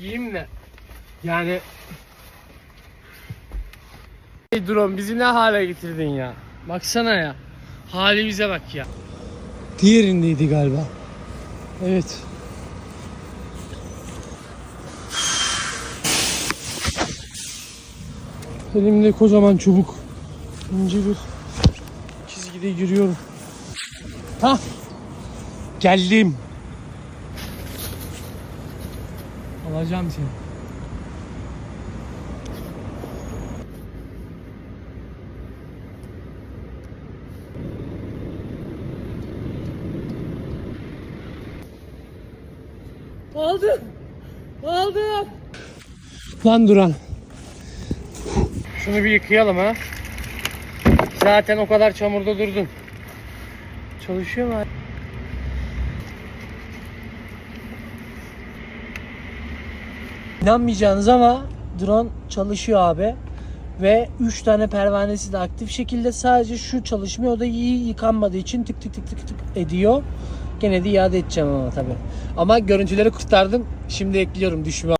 diyeyim de. Yani Hey drone bizi ne hale getirdin ya. Baksana ya. Halimize bak ya. Diğerindeydi galiba. Evet. Elimde kocaman çubuk. İnce bir çizgide giriyorum. Ha. Geldim. Alacağım seni. Aldım. Aldım. Lan Duran. Şunu bir yıkayalım ha. Zaten o kadar çamurda durdun. Çalışıyor mu? Abi? İnanmayacağınız ama drone çalışıyor abi. Ve 3 tane pervanesi de aktif şekilde sadece şu çalışmıyor. O da iyi yıkanmadığı için tık tık tık tık tık ediyor. Gene de iade edeceğim ama tabi. Ama görüntüleri kurtardım. Şimdi ekliyorum düşme